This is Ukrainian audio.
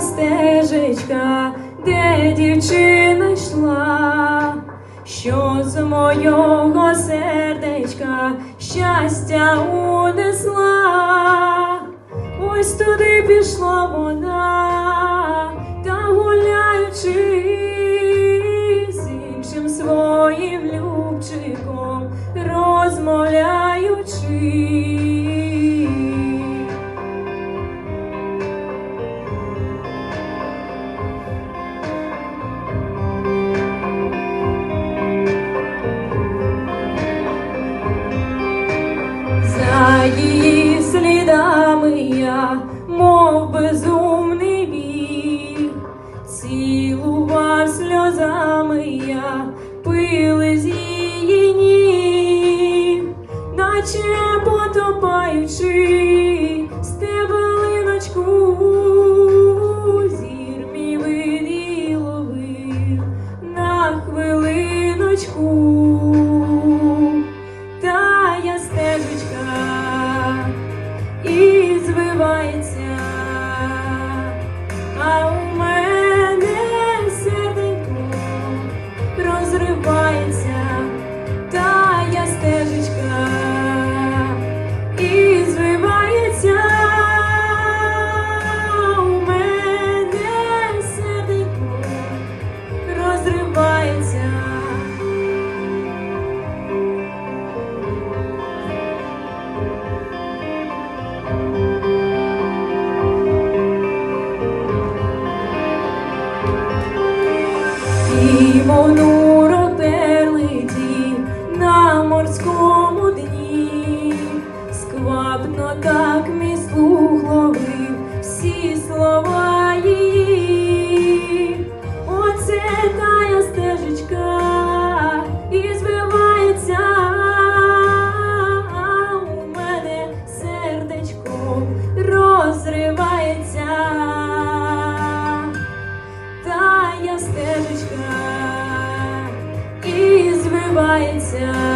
стежечка, де дівчина йшла, що з мого сердечка щастя унесла. Ось туди пішла вона, та гуляючи з іншим своїм любчиком, розмовляючи. Пили з її ніг, наче потопаючи розривається, тая стежечка і звивається, у мене серденько розривається. І слова її, тая стежечка і звивається у мене сердечко розривається, тая стежечка і звивається.